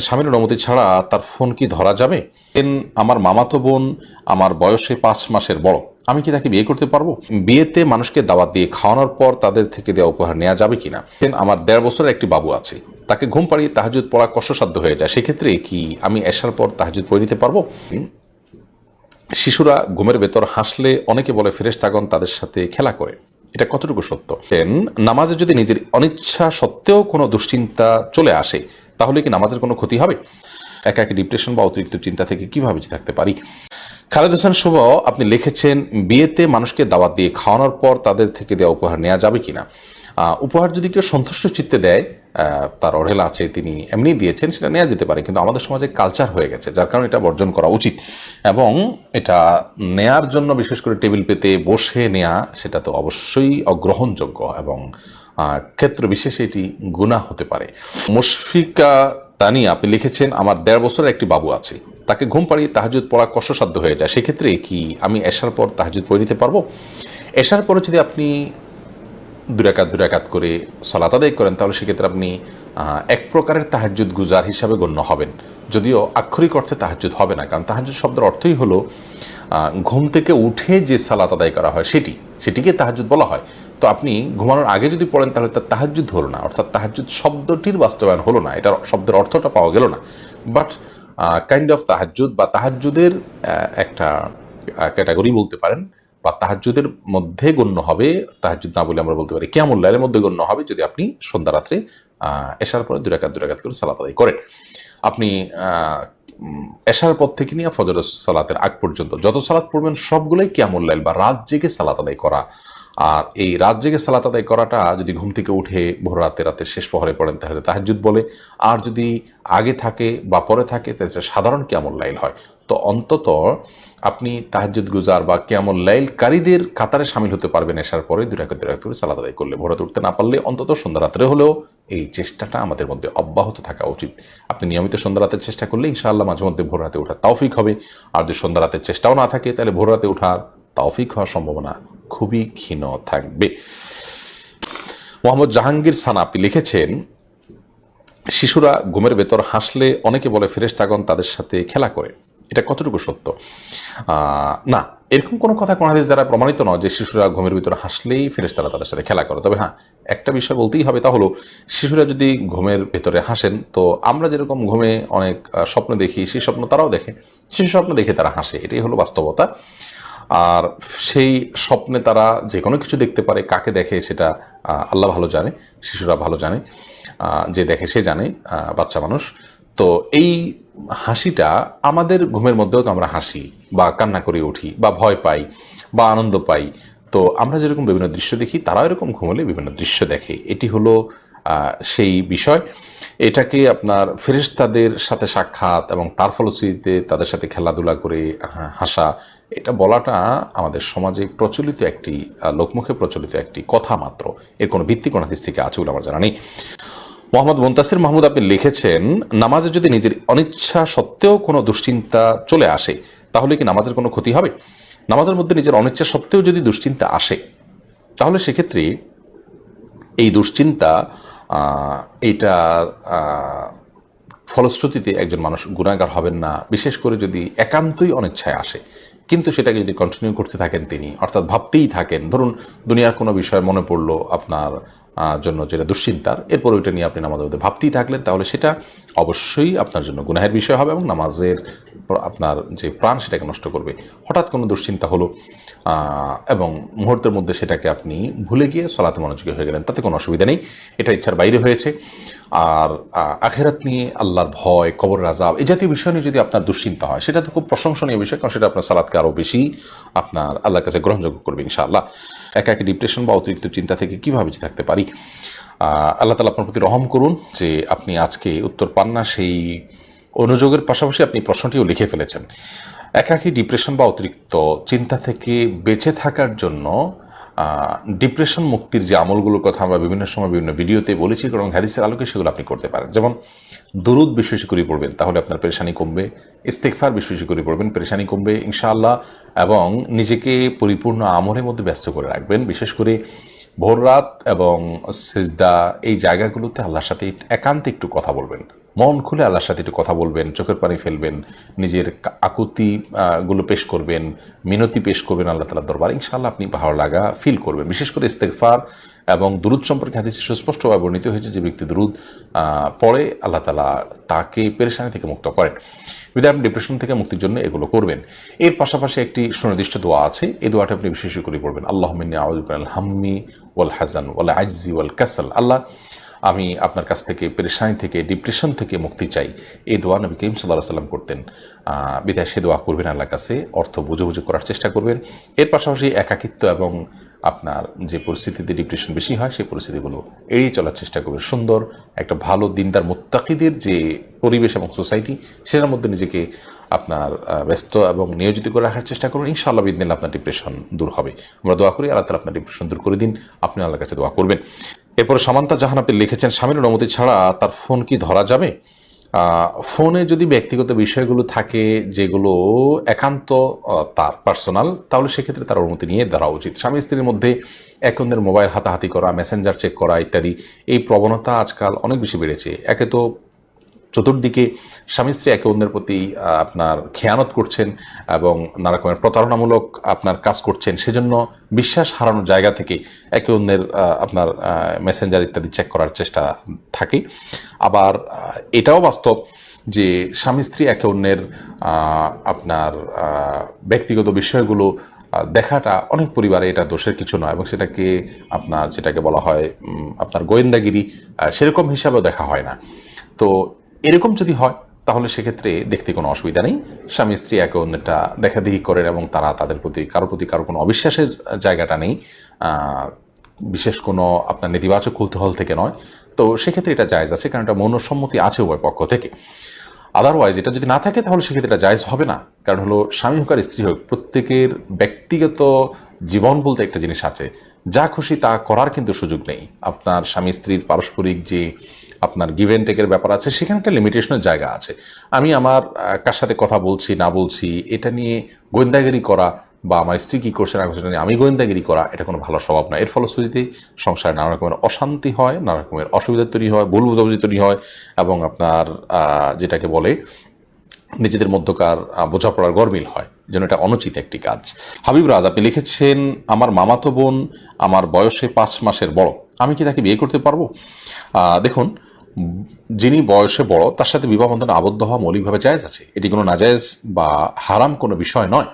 স্বামীর অনুমতি ছাড়া তার ফোন কি ধরা যাবে? দেন আমার মামাতো বোন আমার বয়সে পাঁচ মাসের বড়। আমি কি তাকে বিয়ে করতে পারব? বিয়েতে মানুষকে দাওয়াত দিয়ে খাওয়ানোর পর তাদের থেকে দেওয়া উপহার নেওয়া যাবে কিনা? দেন আমার দেড় বছরের একটি বাবু আছে। তাকে ঘুম পাড়িয়ে তাহাজুদ পড়া কষ্টসাধ্য হয়ে যায়। সেক্ষেত্রে কি আমি আসার পর তাহাজুদ পড়ে নিতে পারব? শিশুরা ঘুমের ভেতর হাসলে অনেকে বলে, ফেরেশতাগণ তাদের সাথে খেলা করে। এটা কতটুকু সত্য? নামাজে যদি নিজের অনিচ্ছা সত্ত্বেও কোনো দুশ্চিন্তা চলে আসে, তাহলে কি নামাজের কোনো ক্ষতি হবে? একা একা ডিপ্রেশন বা অতিরিক্ত চিন্তা থেকে কীভাবে বেঁচে থাকতে পারি? খালেদ হোসেন শুভ, আপনি লিখেছেন, বিয়েতে মানুষকে দাওয়াত দিয়ে খাওয়ানোর পর তাদের থেকে দেওয়া উপহার নেওয়া যাবে কিনা? উপহার যদি কেউ সন্তুষ্ট চিত্তে দেয় তার অঢেলা আছে, তিনি এমনি দিয়েছেন, সেটা নেওয়া যেতে পারে, কিন্তু আমাদের সমাজে কালচার হয়ে গেছে, যার কারণে এটা বর্জন করা উচিত। এবং এটা নেয়ার জন্য বিশেষ করে টেবিল পেতে বসে নেয়া, সেটা তো অবশ্যই অগ্রহণযোগ্য এবং ক্ষেত্র বিশেষে এটি গুণা হতে পারে। মুশফিকা তানি, আপনি লিখেছেন, আমার দেড় বছরের একটি বাবু আছে। তাকে ঘুম পাড়িয়ে তাহাজুদ পড়া কষ্টসাধ্য হয়ে যায়। সেক্ষেত্রে কি আমি এসার পর তাহাজুদ পড়ে নিতে পারব? এসার পরে যদি আপনি দুরাকাত দুরাকাত করে সলাত আদায় করেন, তাহলে সেক্ষেত্রে আপনি এক প্রকারের তাহাজুদ গুজার হিসাবে গণ্য হবেন। যদিও আক্ষরিক অর্থে তাহাজুদ হবে না, কারণ তাহাজুদ শব্দের অর্থই হলো ঘুম থেকে উঠে যে সালাত আদায় করা হয় সেটি, সেটিকে তাহাজুদ বলা হয়। তো আপনি ঘুমানোর আগে যদি পড়েন, তাহলে তার তাহাজুদ হলো না, অর্থাৎ তাহাজুদ শব্দটির বাস্তবায়ন হলো না, এটার শব্দের অর্থটা পাওয়া গেল না। বাট কাইন্ড অফ তাহাজুদ বা তাহাজুদের একটা ক্যাটাগরি বলতে পারেন বা তাহাজুদের মধ্যে গণ্য হবে তাহাজুদ না বলে আমরা বলতে পারি কেমন লাইলের মধ্যে গণ্য হবে যদি আপনি সন্ধ্যা রাত্রে এশার পরে দুরাকাত দুরাকাত করে সালাত আদায় করেন। আপনি এশার পর থেকে নিয়ে ফজর সালাতের আগ পর্যন্ত যত সালাত পড়বেন সবগুলোই কেমন লাইল বা রাত জেগে সালাত আদায় করা। আর এই রাত জেগে সালাত আদায় করাটা যদি ঘুম থেকে উঠে ভোর রাতে রাতে শেষ প্রহরে পড়েন, তাহলে তাহাজুদ বলে। আর যদি আগে থাকে বা পরে থাকে, তাহলে সাধারণ কেমন লাইল হয়। তো অন্তত আপনি তাহাজুদ গুজার বা কেমন লাইলকারীদের কাতারে সামিল হতে পারবেন এসার পরে দুরাকে দুরাক করে সালাদ আদায় করলে ভোরাতে উঠতে না পারলে অন্তত সন্ধ্যা রাত্রে হলেও এই চেষ্টাটা আমাদের মধ্যে অব্যাহত থাকা উচিত। আপনি নিয়মিত সন্ধ্যা রাতের চেষ্টা করলে ইনশাআল্লাহ মাঝে মধ্যে ভোর রাতে ওঠার তৌফিক হবে। আর যদি সন্ধ্যা রাতের চেষ্টাও না থাকে, তাহলে ভোর রাতে ওঠার তৌফিক হওয়ার সম্ভাবনা খুবই ক্ষীণ থাকবে। মোহাম্মদ জাহাঙ্গীর সানা, আপনি লিখেছেন, শিশুরা ঘুমের ভেতর হাসলে অনেকে বলে ফেরেশতাগণ তাদের সাথে খেলা করে। এটা কতটুকু সত্য? না, এরকম কোনো কথা কোনো হাদিস দ্বারা প্রমাণিত নয় যে শিশুরা ঘুমের ভিতরে হাসলেই ফেরেশতারা তাদের সাথে খেলা করে। তবে হ্যাঁ একটা বিষয় বলতেই হবে তা হলো, শিশুরা যদি ঘুমের ভেতরে হাসেন, তো আমরা যেরকম ঘুমে অনেক স্বপ্ন দেখি, সেই স্বপ্ন তারাও দেখে। সেই স্বপ্ন দেখে তারা হাসে, এটাই হলো বাস্তবতা। আর সেই স্বপ্নে তারা যে কোনো কিছু দেখতে পারে, কাকে দেখে সেটা আল্লাহ ভালো জানে, শিশুরা ভালো জানে যে দেখে সে জানে বাচ্চা মানুষ। তো এই হাসিটা আমাদের ঘুমের মধ্যেও তো আমরা হাসি বা কান্না করে উঠি বা ভয় পাই বা আনন্দ পাই। তো আমরা যেরকম বিভিন্ন দৃশ্য দেখি, তারাও এরকম ঘুমলে বিভিন্ন দৃশ্য দেখে। এটি হলো সেই বিষয়। এটাকে আপনার ফেরেশতাদের সাথে সাক্ষাৎ এবং তার ফলশ্রুতিতে তাদের সাথে খেলাধুলা করে হাসা, এটা বলাটা আমাদের সমাজে প্রচলিত একটি লোকমুখে প্রচলিত একটি কথা মাত্র। এর কোনো ভিত্তি, কোনো হাদিস থেকে আছে বলে আমার জানা নেই। মোহাম্মদ মুন্তাসির মাহমুদ আপনি লিখেছেন, নামাজে যদি নিজের অনিচ্ছা সত্ত্বেও কোনো দুশ্চিন্তা চলে আসে, তাহলে কি নামাজের কোনো ক্ষতি হবে? নামাজের মধ্যে নিজের অনিচ্ছা সত্ত্বেও যদি দুশ্চিন্তা আসে, তাহলে সেক্ষেত্রে এই দুশ্চিন্তা এইটার ফলশ্রুতিতে একজন মানুষ গুণাগার হবেন না, বিশেষ করে যদি একান্তই অনিচ্ছায় আসে। কিন্তু সেটাকে যদি কন্টিনিউ করতে থাকেন তিনি, অর্থাৎ ভাবতেই থাকেন, ধরুন দুনিয়ার কোনো বিষয় মনে পড়ল আপনার জন্য যেটা দুশ্চিন্তার, এরপর ওইটা নিয়ে আপনি নামাজের মধ্যে ভাবতেই থাকলেন, তাহলে সেটা অবশ্যই আপনার জন্য গুনাহের বিষয় হবে এবং নামাজের আপনার যে প্রাণ সেটাকে নষ্ট করবে। হঠাৎ কোনো দুশ্চিন্তা হলো এবং মুহূর্তের মধ্যে সেটাকে আপনি ভুলে গিয়ে সলাতে মনোযোগী হয়ে গেলেন, তাতে কোনো অসুবিধা নেই। এটা ইচ্ছার বাইরে হয়েছে। আর আখেরাত নিয়ে আল্লাহর ভয় কবর রাজাব এই জাতীয় বিষয় নিয়ে যদি আপনার দুশ্চিন্তা হয়, সেটা তো খুব প্রশংসনীয় বিষয়, কারণ সেটা আপনার সালাদকে আরও বেশি আপনার আল্লাহর কাছে গ্রহণযোগ্য করবে ইনশাআল্লাহ। একা একই ডিপ্রেশন বা অতিরিক্ত চিন্তা থেকে কীভাবে থাকতে পারি? আহ, আল্লাহ তালা আপনার প্রতি রহম করুন যে আপনি আজকে উত্তর পান না সেই অনুযোগের পাশাপাশি আপনি প্রশ্নটিও লিখে ফেলেছেন। একাকী ডিপ্রেশন বা অতিরিক্ত চিন্তা থেকে বেঁচে থাকার জন্য ডিপ্রেশন মুক্তির যে আমলগুলোর কথা আমরা বিভিন্ন সময় বিভিন্ন ভিডিওতে বলেছি এবং হ্যারিসের আলোকে সেগুলো আপনি করতে পারেন। যেমন দরুদ বেশি বেশি করে পড়বেন তাহলে আপনার পেরেশানি কমবে। ইস্তেকফার বেশি বেশি করে পড়বেন পেরেশানি কমবে ইনশাআল্লাহ। এবং নিজেকে পরিপূর্ণ আমলের মধ্যে ব্যস্ত করে রাখবেন বিশেষ করে ভোর রাত এবং সিজদা এই জায়গাগুলোতে আল্লাহর সাথে একান্তে একটু কথা বলবেন। মন খুলে আল্লাহর সাথে একটু কথা বলবেন, চোখের পানি ফেলবেন, নিজের কা- আকুতি গুলো পেশ করবেন, মিনতি পেশ করবেন আল্লাহ তালার দরবার। ইনশাআল্লাহ আপনি ভালো লাগা ফিল করবেন। বিশেষ করে ইস্তেকফার এবং দুরুদ সম্পর্কে হাদিসে সুস্পষ্টভাবে বর্ণিত হয়েছে যে ব্যক্তি দুরুদ পড়ে, আল্লাহ তালা তাকে পেরেশানি থেকে মুক্ত করেন। বিদায় আপনি ডিপ্রেশন থেকে মুক্তির জন্য এগুলো করবেন। এর পাশাপাশি একটি সুনির্দিষ্ট দোয়া আছে। এই দোয়াটা আপনি বিশেষ করে পড়বেন। আল্লাহ আউজুল হাম্মি ওয়াল হাজান ওয়াল আইজি ওয়াল কাসাল। আল্লাহ, আমি আপনার কাছ থেকে পেরেশানি থেকে ডিপ্রেশন থেকে মুক্তি চাই। এই দোয়া নবী করিম সাল্লাহ সাল্লাম করতেন। বিদায় সে দোয়া করবেন আল্লাহর কাছে। অর্থ বুঝে বুঝে করার চেষ্টা করবেন। এর পাশাপাশি একাকিত্ব এবং আপনার যে পরিস্থিতিতে ডিপ্রেশন বেশি হয়, সেই পরিস্থিতিগুলো এড়িয়ে চলার চেষ্টা করবেন। সুন্দর একটা ভালো দিনদার মোত্তাকিদের যে পরিবেশ এবং সোসাইটি, সেটার মধ্যে নিজেকে আপনার ব্যস্ত এবং নিয়োজিত করে রাখার চেষ্টা করুন। ইনশাআল্লাহ বিদিন আপনার ডিপ্রেশন দূর হবে। আমরা দোয়া করি, আল্লাহ তালা আপনার ডিপ্রেশন দূর করে দিন। আপনি আল্লাহর কাছে দোয়া করবেন। এরপরে সামান্তা জাহান আপনি লিখেছেন, স্বামীর অনুমতি ছাড়া তার ফোন কি ধরা যাবে? ফোনে যদি ব্যক্তিগত বিষয়গুলো থাকে যেগুলো একান্ত তার পার্সোনাল, তাহলে সেক্ষেত্রে তার অনুমতি নিয়ে ধরা উচিত। স্বামী স্ত্রীর মধ্যে একজনের মোবাইল হাতাহাতি করা, মেসেঞ্জার চেক করা ইত্যাদি, এই প্রবণতা আজকাল অনেক বেশি বেড়েছে। একে তো চতুর্দিকে স্বামী স্ত্রী একে অন্যের প্রতি আপনার খেয়ানত করছেন এবং নানা রকমের প্রতারণামূলক আপনার কাজ করছেন। সেজন্য বিশ্বাস হারানোর জায়গা থেকে একে অন্যের আপনার মেসেঞ্জার ইত্যাদি চেক করার চেষ্টা থাকে। আবার এটাও বাস্তব যে স্বামী স্ত্রী একে অন্যের আপনার ব্যক্তিগত বিষয়গুলো দেখাটা অনেক পরিবারে এটা দোষের কিছু নয় এবং সেটাকে আপনার, যেটাকে বলা হয় আপনার গোয়েন্দাগিরি সেরকম হিসাবেও দেখা হয় না। তো এরকম যদি হয়, তাহলে সেক্ষেত্রে দেখতে কোনো অসুবিধা নেই। স্বামী, স্ত্রী একে অন্যটা দেখাদেখি করেন এবং তারা তাদের প্রতি কারও প্রতি কারও কোনো অবিশ্বাসের জায়গাটা নেই। বিশেষ কোনো আপনার নেতিবাচক কৌতূহল থেকে নয়। তো সেক্ষেত্রে এটা জায়জ আছে, কারণ এটা মনসম্মতি আছে উভয় পক্ষ থেকে। আদারওয়াইজ এটা যদি না থাকে, তাহলে সেক্ষেত্রে এটা জায়জ হবে না। কারণ হলো, স্বামী হোক আর স্ত্রী হোক, প্রত্যেকের ব্যক্তিগত জীবন বলতে একটা জিনিস আছে। যা খুশি তা করার কিন্তু সুযোগ নেই। আপনার স্বামী, স্ত্রীর পারস্পরিক যে আপনার গিভ অ্যান্ড টেকের ব্যাপার আছে, সেখানে একটা লিমিটেশনের জায়গা আছে। আমি আমার কার সাথে কথা বলছি, না বলছি, এটা নিয়ে গোয়েন্দাগিরি করা বা আমার স্ত্রী কী করছে, না করছে আমি গোয়েন্দাগিরি করা, এটা কোনো ভালো স্বভাব নয়। এর ফলশ্রুতিতে সংসারে নানা রকমের অশান্তি হয়, নানা রকমের অসুবিধা তৈরি হয়, ভুল বোঝাবুঝি তৈরি হয় এবং আপনার যেটাকে বলে নিজেদের মধ্যকার বোঝাপড়ার গরমিল হয়, যেন এটা অনুচিত একটি কাজ। হাবিব রাজ, আপনি লিখেছেন, আমার মামাতো বোন, আমার বয়সে পাঁচ মাসের বড়। আমি কি তাকে বিয়ে করতে পারব? দেখুন যিনি বয়সে বড়, তার সাথে বিবাহ বন্ধনে আবদ্ধ হওয়া মৌলিকভাবে জায়েজ আছে। এটি কোনো নাজায়েজ বা হারাম কোনো বিষয় নয়।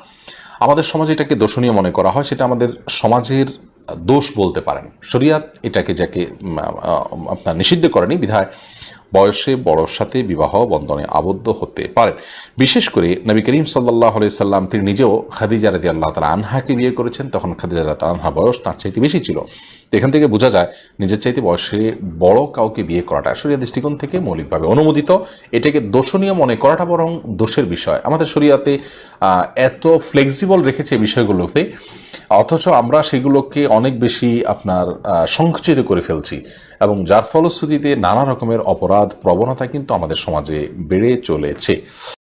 আমাদের সমাজে এটাকে দর্শনীয় মনে করা হয়। সেটা আমাদের সমাজের দোষ বলতে পারেন। শরিয়াত এটাকে যাকে আপনার নিষিদ্ধ করেনি বিধায় বয়সে বড়র সাথে বিবাহ বন্ধনে আবদ্ধ হতে পারেন। বিশেষ করে নবী করিম সাল্লাহ সাল্লাম, তিনি নিজেও খাদিজা রাদি আল্লাহ তালা আনহাকে বিয়ে করেছেন। তখন খাদিজা রাদি আনহা বয়স তার চাইতে বেশি ছিল। তো এখান থেকে বোঝা যায় নিজের চাইতে বয়সে বড় কাউকে বিয়ে করাটা শরিয়া দৃষ্টিকোণ থেকে মৌলিকভাবে অনুমোদিত। এটাকে দোষণীয় মনে করাটা বরং দোষের বিষয়। আমাদের শরিয়াতে এত ফ্লেক্সিবল রেখেছে বিষয়গুলোতে অথচ আমরা সেগুলোকে অনেক বেশি আপনার সংকুচিত করে ফেলছি এবং যার ফলশ্রুতিতে নানা রকমের অপরাধ, প্রবণতা কিন্তু আমাদের সমাজে বেড়ে চলেছে।